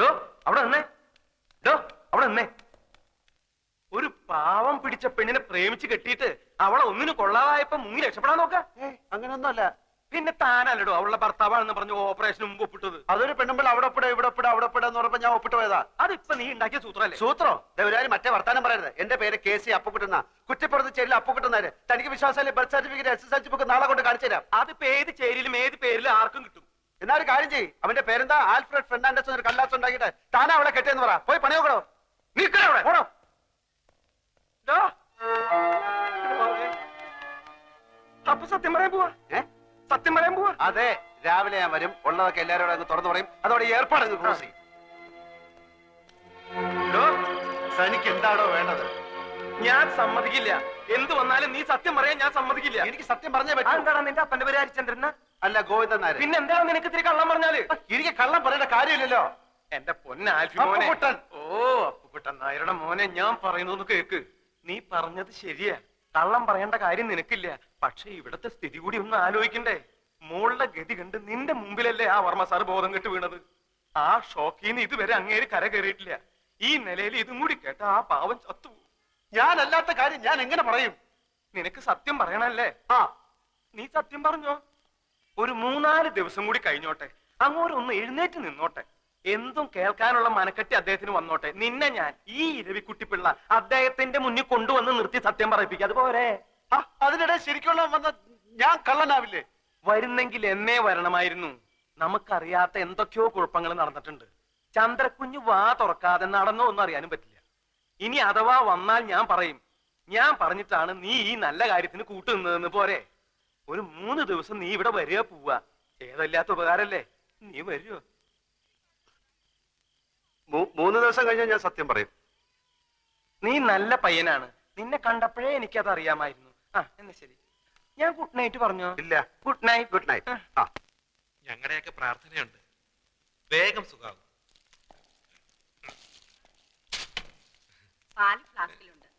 ഡോ അവിടെ നിന്നേ. ഡോ അവിടെ നിന്നേ. ഒരു പാവം പിടിച്ച പെണ്ണിനെ പ്രേമിച്ച് കെട്ടിയിട്ട് അവളെ ഒന്നിനു കൊള്ളാതായപ്പോ മുങ്ങി രക്ഷപ്പെടാൻ നോക്ക. അങ്ങനൊന്നുമല്ല. പിന്നെ താനല്ലടോ അവളുടെ ഭർത്താവാണെന്ന് പറഞ്ഞു ഓപ്പറേഷൻ മുമ്പ് ഒപ്പിട്ടത്. അതൊരു പെണ്ണുമ്പോൾ അവിടെ ഒപ്പിട ഇവിടെ ഒപ്പിട അവിടെ ഒപ്പിട എന്ന് പറഞ്ഞപ്പോ ഞാൻ ഒപ്പിട്ട് പോയതാ. അതിപ്പോ നീ ഉണ്ടാക്കിയ സൂത്രല്ലേ? സൂത്രോ? ദേവരാജ് മറ്റേ വർത്താനം പറയരുത്. എന്റെ പേര് കെ സി അപ്പുക്കുട്ടുന്ന കുറ്റിപ്പുറത്ത് ചേരിൽ അപ്പുക്കുട്ടുന്നാര് തനിക്ക് വിശ്വാസമല്ലേ birth certificate S S L C book നാളെ കൊണ്ട് കാണിച്ചു തരാം. അതിപ്പോ ഏത് ചേരിയിലും ഏത് പേരിലും ആർക്കും കിട്ടും. എന്നാ ഒരു കാര്യം ചെയ്യ്. അവന്റെ പേരെന്താ? ആൽഫ്രഡ് ഫെർണാണ്ടസ് ഒരു കല്ലാസ് ഉണ്ടാക്കിയിട്ട് താനാ അവളെ കെട്ടിയെന്ന് പറ. പോയി പണി നോക്കണോ നിൽക്കണ അവിടെ. പോണോ. അപ്പൊ സത്യം പറയാൻ പോവാ? സത്യം പറയാൻ പോവാ? അതെ. രാവിലെ ഞാൻ വരും. ഉള്ളതൊക്കെ എല്ലാരോടും അങ്ങ് തുറന്നു പറയും. അതോടെ ഏർപ്പാട് അങ്ങ് ക്ലോസ് ചെയ്യും. തനിക്ക് എന്താണോ വേണ്ടത്? ഞാൻ സമ്മതിക്കില്ല. എന്ത് വന്നാലും നീ സത്യം പറയാൻ ഞാൻ സമ്മതിക്കില്ല. എനിക്ക് സത്യം പറഞ്ഞേ പറ്റും. എന്താണ് നിന്റെ അപ്പന്റെ പേര് ഹരിചന്ദ്രന അല്ല ഗോവിന്ദൻ നായർ പിന്നെ എന്താണ് നിനക്ക് ഇത്തിരി കള്ളം പറഞ്ഞാൽ? എനിക്ക് കള്ളം പറയേണ്ട കാര്യമില്ലല്ലോ. എന്റെ പൊന്നാൽഫി മോനെ അപ്പുകുട്ടൻ. ഓ അപ്പുകുട്ടൻ നായരുടെ മോനെ ഞാൻ പറയുന്നത് കേക്ക്. നീ പറഞ്ഞത് ശരിയാ. കള്ളം പറയേണ്ട കാര്യം നിനക്കില്ല. പക്ഷെ ഇവിടത്തെ സ്ഥിതി കൂടി ഒന്ന് ആലോചിക്കണ്ടേ. മോളുടെ ഗതി കണ്ട് നിന്റെ മുമ്പിലല്ലേ ആ വർമ്മ സാർ ബോധം കെട്ട് വീണത്. ആ ഷോക്കീന്ന് ഇതുവരെ അങ്ങേര് കര കയറിയിട്ടില്ല. ഈ നിലയിൽ ഇതും കൂടി കേട്ട ആ പാവം ചത്തു ഞാനല്ലാത്ത കാര്യം ഞാൻ എങ്ങനെ പറയും? നിനക്ക് സത്യം പറയണല്ലേ? ആ. നീ സത്യം പറഞ്ഞോ? ഒരു മൂന്നാൽ ദിവസം കൂടി കഴിഞ്ഞോട്ടെ. അങ്ങോട്ടൊന്ന് എഴുന്നേറ്റ് നിന്നോട്ടെ. എന്തും കേൾക്കാനുള്ള മനക്കെട്ടി അദ്ദേഹത്തിന് വന്നോട്ടെ. നിന്നെ ഞാൻ ഈ ഇരവിക്കുട്ടിപ്പിള്ള അദ്ദേഹത്തിന്റെ മുന്നിൽ കൊണ്ടുവന്ന് നിർത്തി സത്യം പറയിപ്പിക്കുക അതുപോലെ ആ, അതിനിടെ ശരിക്കുള്ള വന്ന ഞാൻ കള്ളനാവില്ലേ? വരുന്നെങ്കിൽ എന്നേ വരണമായിരുന്നു. നമുക്കറിയാത്ത എന്തൊക്കെയോ കുഴപ്പങ്ങൾ നടന്നിട്ടുണ്ട്. ചന്ദ്രക്കുഞ്ഞ് വാ തുറക്കാതെ നടന്നോ ഒന്നും അറിയാനും പറ്റില്ല. ഇനി അഥവാ വന്നാൽ ഞാൻ പറയും. ഞാൻ പറഞ്ഞിട്ടാണ് നീ ഈ നല്ല കാര്യത്തിന് കൂട്ടുനിന്നതെന്ന് പോരെ. ഒരു മൂന്ന് ദിവസം നീ ഇവിടെ വരിക പോവുക ഏതല്ലാത്ത ഉപകാരല്ലേ? നീ വരുമോ മൂ- മൂന്ന് ദിവസം കഴിഞ്ഞാൽ ഞാൻ സത്യം പറയും. നീ നല്ല പയ്യനാണ്. നിന്നെ കണ്ടപ്പോഴേ എനിക്കത് അറിയാമായിരുന്നു. ആ എന്നാ ശരി. ഞാൻ ഗുഡ് നൈറ്റ് പറഞ്ഞോ? ഇല്ല. ഗുഡ് നൈറ്റ് ഗുഡ് നൈറ്റ് ആ. ഞങ്ങളുടെയൊക്കെ പ്രാർത്ഥനയുണ്ട്. വേഗം സുഖാവും. പാൽ ഫ്ലാസ്കിലുണ്ട്